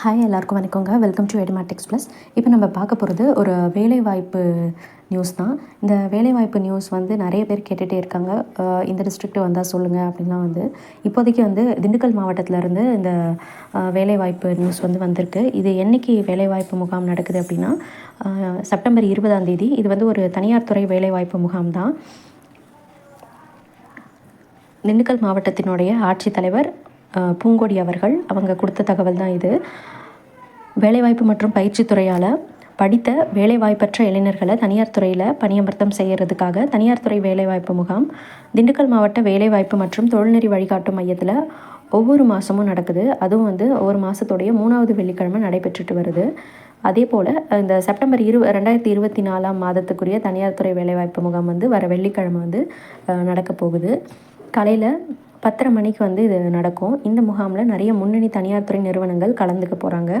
Hi எல்லாருக்கும் வணக்கங்க. Welcome to எடிமேட்டிக்ஸ் plus இப்போ நம்ம பார்க்க போகிறது ஒரு வேலைவாய்ப்பு நியூஸ் தான். இந்த வேலைவாய்ப்பு நியூஸ் வந்து நிறைய பேர் கேட்டுகிட்டே இருக்காங்க. இந்த டிஸ்ட்ரிக்ட்டு வந்தால் சொல்லுங்கள் அப்படின்லாம் வந்து. இப்போதைக்கு வந்து திண்டுக்கல் மாவட்டத்திலேருந்து இந்த வேலைவாய்ப்பு நியூஸ் வந்து வந்திருக்கு. இது என்னைக்கு வேலைவாய்ப்பு முகாம் நடக்குது அப்படின்னா செப்டம்பர் இருபதாம் தேதி. இது வந்து ஒரு தனியார் துறை வேலைவாய்ப்பு முகாம் தான். திண்டுக்கல் மாவட்டத்தினுடைய ஆட்சித்தலைவர் பூங்கொடி அவர்கள் அவங்க கொடுத்த தகவல் தான் இது. வேலைவாய்ப்பு மற்றும் பயிற்சி துறையால் படித்த வேலைவாய்ப்பற்ற இளைஞர்களை தனியார் துறையில் பணியமர்த்தம் செய்கிறதுக்காக தனியார் துறை வேலைவாய்ப்பு முகாம் திண்டுக்கல் மாவட்ட வேலைவாய்ப்பு மற்றும் தொழில்நெறி வழிகாட்டும் மையத்தில் ஒவ்வொரு மாதமும் நடக்குது. அதுவும் வந்து ஒவ்வொரு மாதத்துடைய மூணாவது வெள்ளிக்கிழமை நடைபெற்றுட்டு வருது. அதே போல் இந்த செப்டம்பர் இரு ரெண்டாயிரத்தி இருபத்தி நாலாம் மாதத்துக்குரிய தனியார் துறை வேலைவாய்ப்பு முகாம் வந்து வர வெள்ளிக்கிழமை வந்து நடக்க போகுது. காலையில் பத்தரை மணிக்கு வந்து இது நடக்கும். இந்த முகாமில் நிறைய முன்னணி தனியார் துறை நிறுவனங்கள் கலந்துக்க போகிறாங்க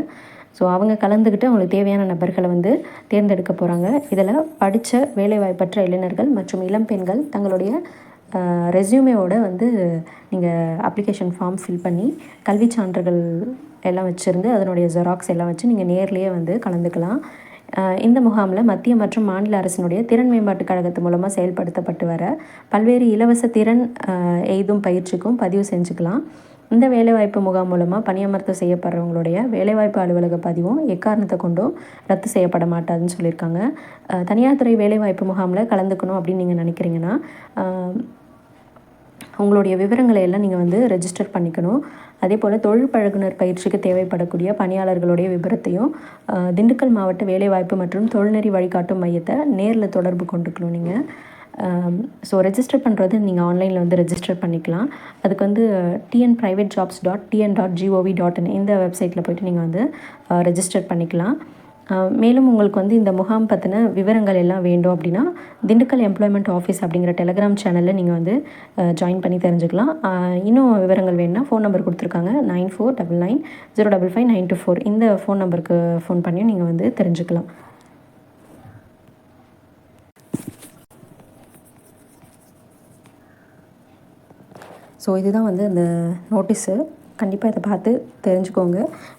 ஸோ அவங்க கலந்துக்கிட்டு அவங்களுக்கு தேவையான நபர்களை வந்து தேர்ந்தெடுக்க போகிறாங்க இதில் படித்த வேலைவாய்ப்பற்ற இளைஞர்கள் மற்றும் இளம் பெண்கள் தங்களுடைய ரெசியூமேவோட வந்து நீங்கள் அப்ளிகேஷன் ஃபார்ம் ஃபில் பண்ணி கல்விச் சான்றுகள் எல்லாம் வச்சுருந்து அதனுடைய ஜெராக்ஸ் எல்லாம் வச்சு நீங்கள் நேர்லேயே வந்து கலந்துக்கலாம். இந்த முகாமில் மத்திய மற்றும் மாநில அரசினுடைய திறன் மேம்பாட்டு கழகத்து மூலமாக செயல்படுத்தப்பட்டு வர பல்வேறு இலவச திறன் எய்தும் பயிற்சிக்கும் பதிவு செஞ்சுக்கலாம். இந்த வேலைவாய்ப்பு முகாம் மூலமாக பணியமர்த்தம் செய்யப்படுறவங்களுடைய வேலைவாய்ப்பு அலுவலக பதிவும் எக்காரணத்தை கொண்டும் ரத்து செய்யப்பட மாட்டாதுன்னு சொல்லியிருக்காங்க. தனியார் துறை வேலைவாய்ப்பு முகாமில் கலந்துக்கணும் அப்படின்னு நீங்கள் நினைக்கிறீங்கன்னா உங்களுடைய விவரங்களை எல்லாம் நீங்கள் வந்து ரெஜிஸ்டர் பண்ணிக்கணும். அதே போல் தொழில் பழகுனர் பயிற்சிக்கு தேவைப்படக்கூடிய பணியாளர்களுடைய விவரத்தையும் திண்டுக்கல் மாவட்ட வேலைவாய்ப்பு மற்றும் தொழில்நெறி வழிகாட்டும் மையத்தை நேரில் தொடர்பு கொண்டுக்கணும் நீங்கள் ஸோ ரெஜிஸ்டர் பண்ணுறது நீங்கள் ஆன்லைனில் வந்து ரெஜிஸ்டர் பண்ணிக்கலாம். அதுக்கு வந்து TN private jobs dot TN dot GOV dot in இந்த வெப்சைட்டில் போய்ட்டு நீங்கள் வந்து ரெஜிஸ்டர் பண்ணிக்கலாம். மேலும் உங்களுக்கு வந்து இந்த முகாம் பற்றின விவரங்கள் எல்லாம் வேண்டும் அப்படின்னா திண்டுக்கல் எம்ப்ளாய்மெண்ட் ஆஃபீஸ் அப்படிங்கிற டெலகிராம் சேனலில் நீங்கள் வந்து ஜாயின் பண்ணி தெரிஞ்சுக்கலாம். இன்னும் விவரங்கள் வேணும்னா ஃபோன் நம்பர் கொடுத்துருக்காங்க. Nine four double nine zero double five nine two four இந்த ஃபோன் நம்பருக்கு ஃபோன் பண்ணியும் நீங்கள் வந்து தெரிஞ்சுக்கலாம். ஸோ இதுதான் வந்து அந்த நோட்டீஸு கண்டிப்பாக இதை பார்த்து தெரிஞ்சுக்கோங்க.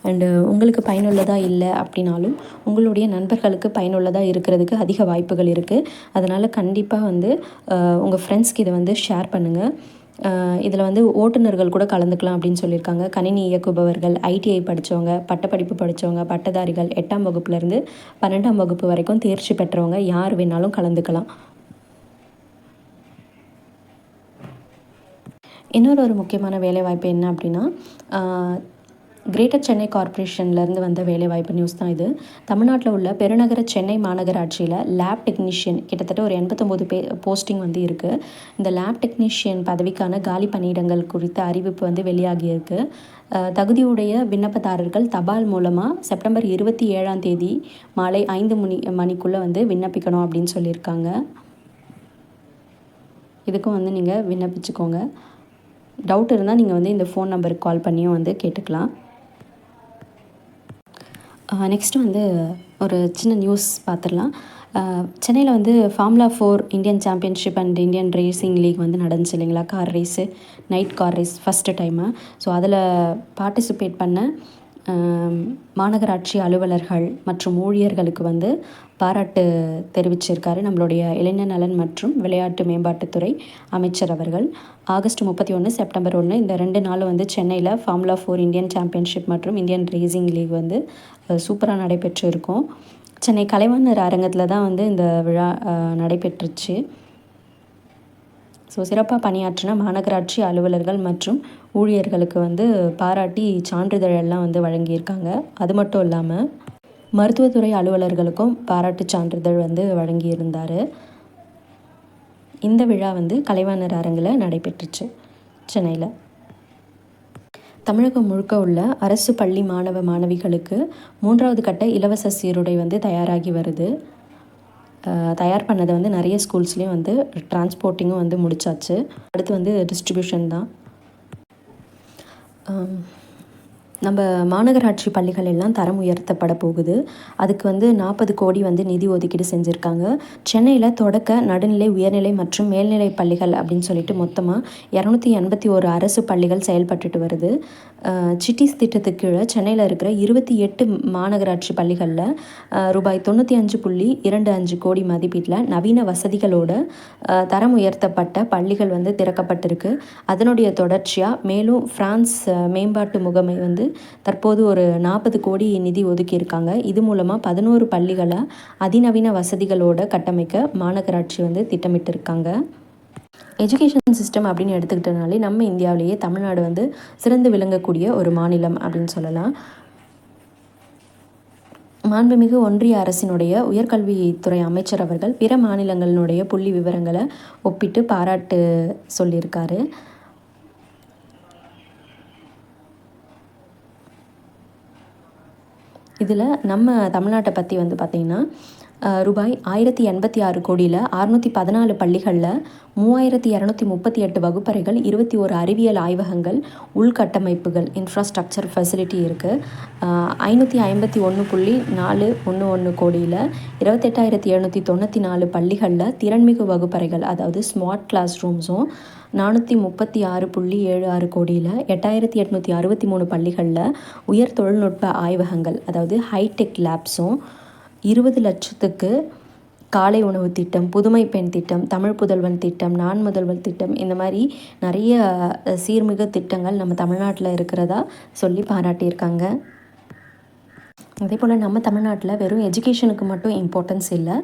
அண்டு உங்களுக்கு பயனுள்ளதாக இல்லை அப்படின்னாலும் உங்களுடைய நண்பர்களுக்கு பயனுள்ளதாக இருக்கிறதுக்கு அதிக வாய்ப்புகள் இருக்குது அதனால் கண்டிப்பாக வந்து உங்கள் ஃப்ரெண்ட்ஸ்க்கு இதை வந்து ஷேர் பண்ணுங்கள் இதில் வந்து ஓட்டுநர்கள் கூட கலந்துக்கலாம் அப்படின்னு சொல்லியிருக்காங்க. கணினி இயக்குபவர்கள் ஐடிஐ படித்தவங்க பட்டப்படிப்பு படித்தவங்க பட்டதாரிகள் எட்டாம் வகுப்புலேருந்து பன்னெண்டாம் வகுப்பு வரைக்கும் தேர்ச்சி பெற்றவங்க யார் வேணாலும் கலந்துக்கலாம். இன்னொரு ஒரு முக்கியமான வேலைவாய்ப்பு என்ன அப்படின்னா கிரேட்டர் சென்னை கார்ப்பரேஷன்லேருந்து வந்த வேலைவாய்ப்பு நியூஸ் தான் இது. தமிழ்நாட்டில் உள்ள பெருநகர சென்னை மாநகராட்சியில் லேப் டெக்னீஷியன் கிட்டத்தட்ட ஒரு எண்பத்தொம்போது பே போஸ்டிங் வந்து இருக்குது இந்த லேப் டெக்னீஷியன் பதவிக்கான காலி பணியிடங்கள் குறித்த அறிவிப்பு வந்து வெளியாகியிருக்கு தகுதியுடைய விண்ணப்பதாரர்கள் தபால் மூலமாக செப்டம்பர் இருபத்தி ஏழாம் தேதி மாலை ஐந்து மணி மணிக்குள்ளே வந்து விண்ணப்பிக்கணும் அப்படின்னு சொல்லியிருக்காங்க. இதுக்கும் வந்து நீங்கள் விண்ணப்பிச்சுக்கோங்க. டவுட் இருந்தால் நீங்கள் வந்து இந்த ஃபோன் நம்பருக்கு கால் பண்ணியும் வந்து கேட்டுக்கலாம். நெக்ஸ்ட்டு வந்து ஒரு சின்ன நியூஸ் பார்த்துடலாம் சென்னையில் வந்து formula four Indian championship and Indian racing league வந்து நடந்துச்சு இல்லைங்களா? Car race night car race first time so அதில் பார்ட்டிசிபேட் பண்ண மாநகராட்சி அலுவலர்கள் மற்றும் ஊழியர்களுக்கு வந்து பாராட்டு தெரிவிச்சிருக்காரு நம்மளுடைய இளைஞர் நலன் மற்றும் விளையாட்டு மேம்பாட்டுத்துறை அமைச்சர் அவர்கள். ஆகஸ்ட் முப்பத்தி ஒன்று செப்டம்பர் ஒன்று இந்த ரெண்டு நாளும் வந்து சென்னையில் ஃபார்முலா ஃபோர் இந்தியன் சாம்பியன்ஷிப் மற்றும் இந்தியன் ரேசிங் லீக் வந்து சூப்பராக நடைபெற்று இருக்கும் சென்னை கலைவாணர் அரங்கத்தில் தான் வந்து இந்த விழா நடைபெற்றுச்சு. ஸோ சிறப்பாக பணியாற்றின மாநகராட்சி அலுவலர்கள் மற்றும் ஊழியர்களுக்கு வந்து பாராட்டி சான்றிதழ் எல்லாம் வந்து வழங்கியிருக்காங்க. அது மட்டும் இல்லாமல் மருத்துவத்துறை அலுவலர்களுக்கும் பாராட்டு சான்றிதழ் வந்து வழங்கியிருந்தார். இந்த விழா வந்து கலைவாணர் அரங்கில் நடைபெற்றுச்சு சென்னையில். தமிழகம் முழுக்க உள்ள அரசு பள்ளி மாணவ மாணவிகளுக்கு மூன்றாவது கட்ட இலவச சீருடை வந்து தயாராகி வருது. தயார் பண்ணதை வந்து நிறைய ஸ்கூல்ஸ்லேயும் வந்து டிரான்ஸ்போர்ட்டிங்கும் வந்து முடிச்சாச்சு. அடுத்து வந்து டிஸ்ட்ரிபியூஷன் தான். um நம்ம மாநகராட்சி பள்ளிகள் எல்லாம் தரம் உயர்த்தப்பட போகுது. அதுக்கு வந்து நாற்பது கோடி வந்து நிதி ஒதுக்கீடு செஞ்சுருக்காங்க. சென்னையில் தொடக்க நடுநிலை உயர்நிலை மற்றும் மேல்நிலை பள்ளிகள் அப்படின்னு சொல்லிட்டு மொத்தமாக இரநூத்தி எண்பத்தி ஒரு அரசு பள்ளிகள் செயல்பட்டுட்டு வருது. சிட்டிஸ் திட்டத்துக்கு கீழே சென்னையில் இருக்கிற இருபத்தி எட்டு மாநகராட்சி பள்ளிகளில் ரூபாய் தொண்ணூற்றி அஞ்சு புள்ளி இரண்டு அஞ்சு கோடி மதிப்பீட்டில் நவீன வசதிகளோட தரம் உயர்த்தப்பட்ட பள்ளிகள் வந்து திறக்கப்பட்டிருக்கு. அதனுடைய தொடர்ச்சியாக மேலும் ஃப்ரான்ஸ் மேம்பாட்டு முகமை வந்து தற்போது ஒரு நாற்பது கோடி நிதி ஒதுக்கியிருக்காங்க. இது மூலமாக பதினோரு பள்ளிகளை அதிநவீன வசதிகளோடு கட்டமைக்க மாநகராட்சி வந்து திட்டமிட்டிருக்காங்க. எஜுகேஷன் சிஸ்டம் அப்படின்னு எடுத்துக்கிட்டனாலே நம்ம இந்தியாவிலேயே தமிழ்நாடு வந்து சிறந்து விளங்கக்கூடிய ஒரு மாநிலம் அப்படின்னு சொல்லலாம். மாண்புமிகு ஒன்றிய அரசினுடைய உயர்கல்வித்துறை அமைச்சர் அவர்கள் பிற மாநிலங்களினுடைய புள்ளி விவரங்களை ஒப்பிட்டு பாராட்டு சொல்லியிருக்காரு. இதில் நம்ம தமிழ்நாட்டை பற்றி வந்து பார்த்திங்கன்னா ரூபாய் ஆயிரத்தி எண்பத்தி ஆறு கோடியில் அறுநூற்றி பதினாலு பள்ளிகளில் மூவாயிரத்தி இரநூத்தி முப்பத்தி எட்டு வகுப்பறைகள் இருபத்தி ஒரு அறிவியல் ஆய்வகங்கள் உள்கட்டமைப்புகள் இன்ஃப்ராஸ்ட்ரக்சர் ஃபெசிலிட்டி இருக்குது ஐநூற்றி ஐம்பத்தி ஒன்று புள்ளி நாலு ஒன்று ஒன்று கோடியில் இருபத்தெட்டாயிரத்தி எழுநூற்றி தொண்ணூற்றி நாலு பள்ளிகளில் திறன்மிகு வகுப்பறைகள் அதாவது ஸ்மார்ட் கிளாஸ் ரூம்ஸும் நானூற்றி முப்பத்தி ஆறு புள்ளி ஏழு ஆறு கோடியில் எட்டாயிரத்தி எட்நூற்றி அறுபத்தி மூணு பள்ளிகளில் உயர் தொழில்நுட்ப ஆய்வகங்கள் அதாவது ஹைடெக் லேப்ஸும் இருபது லட்சத்துக்கு காலை உணவு திட்டம் புதுமை பெண் திட்டம் தமிழ் புதல்வன் திட்டம் நான் முதல்வன் திட்டம் இந்த மாதிரி நிறைய சீர்மிகு திட்டங்கள் நம்ம தமிழ்நாட்டில் இருக்கிறதா சொல்லி பாராட்டியிருக்காங்க. அதே போல் நம்ம தமிழ்நாட்டில் வெறும் எஜுகேஷனுக்கு மட்டும் இம்பார்ட்டன்ஸ் இல்லை.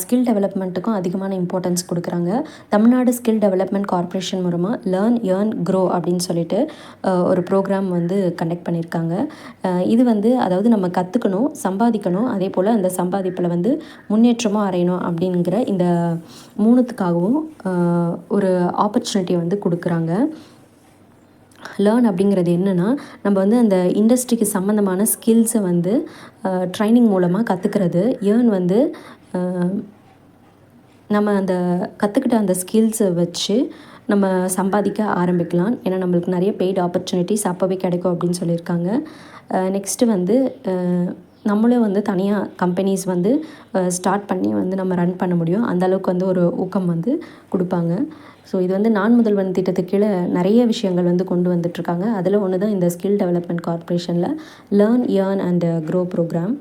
ஸ்கில் டெவலப்மெண்ட்டுக்கும் அதிகமான இம்பார்ட்டன்ஸ் கொடுக்குறாங்க. தமிழ்நாடு ஸ்கில் டெவலப்மெண்ட் கார்ப்பரேஷன் மூலமாக லேர்ன் ஏர்ன் க்ரோ அப்படின்னு சொல்லிட்டு ஒரு ப்ரோக்ராம் வந்து கண்டக்ட் பண்ணியிருக்காங்க. இது வந்து அதாவது நம்ம கற்றுக்கணும் சம்பாதிக்கணும் அதே போல் அந்த சம்பாதிப்பில் வந்து முன்னேற்றமாக அறையணும் அப்படிங்கிற இந்த மூணுத்துக்காகவும் ஒரு ஆப்பர்ச்சுனிட்டியை வந்து கொடுக்குறாங்க. லேர்ன் அப்படிங்கிறது என்னென்னா நம்ம வந்து அந்த இண்டஸ்ட்ரிக்கு சம்மந்தமான ஸ்கில்ஸை வந்து ட்ரைனிங் மூலமாக கற்றுக்கிறது ஏர்ன் வந்து நம்ம அந்த கற்றுக்கிட்ட அந்த ஸ்கில்ஸை வச்சு நம்ம சம்பாதிக்க ஆரம்பிக்கலாம். ஏன்னா நம்மளுக்கு நிறைய பெய்டு ஆப்பர்ச்சுனிட்டிஸ் அப்போவே கிடைக்கும் அப்படின்னு சொல்லியிருக்காங்க. நெக்ஸ்ட்டு வந்து நம்மளும் வந்து தனியாக கம்பெனிஸ் வந்து ஸ்டார்ட் பண்ணி வந்து நம்ம ரன் பண்ண முடியும். அந்தளவுக்கு வந்து ஒரு ஊக்கம் வந்து கொடுப்பாங்க. ஸோ இது வந்து நான் முதல்வன் திட்டத்துக்கு கீழே நிறைய விஷயங்கள் வந்து கொண்டு வந்துட்ருக்காங்க அதில் ஒன்று தான் இந்த skill development கார்ப்பரேஷனில் learn earn and grow program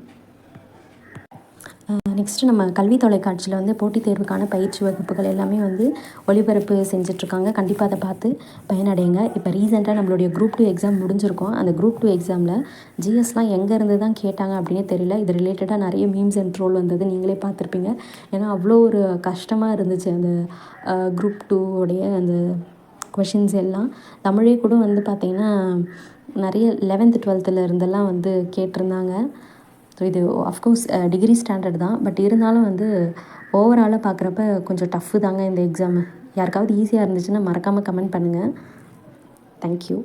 next நம்ம கல்வி தொலைக்காட்சியில் வந்து போட்டித் தேர்வுக்கான பயிற்சி வகுப்புகள் எல்லாமே வந்து ஒளிபரப்பு செஞ்சிட்ருக்காங்க. கண்டிப்பாக அதை பார்த்து பயனடைங்க. இப்போ ரீசெண்டாக நம்மளுடைய குரூப் டூ எக்ஸாம் முடிஞ்சிருக்கோம். அந்த குரூப் டூ எக்ஸாமில் ஜிஎஸ்லாம் எங்கேருந்து தான் கேட்டாங்க அப்படின்னே தெரியல. இது ரிலேட்டடாக நிறைய மீம்ஸ் அண்ட் ட்ரோல் வந்தது. நீங்களே பார்த்துருப்பீங்க. ஏன்னா அவ்வளோ ஒரு கஷ்டமாக இருந்துச்சு அந்த குரூப் டூவோடைய அந்த கொஷின்ஸ் எல்லாம். தமிழே கூட வந்து பார்த்திங்கன்னா நிறைய லெவன்த்து டுவெல்த்தில் இருந்தெல்லாம் வந்து கேட்டிருந்தாங்க. ஸோ இது அஃப்கோர்ஸ் டிகிரி ஸ்டாண்டர்ட் தான். பட் இருந்தாலும் வந்து ஓவராலாக பார்க்குறப்ப கொஞ்சம் டஃப்பு தாங்க இந்த எக்ஸாமு யாருக்காவது ஈஸியாக இருந்துச்சுன்னா மறக்காமல் கமெண்ட் பண்ணுங்கள் தேங்க்யூ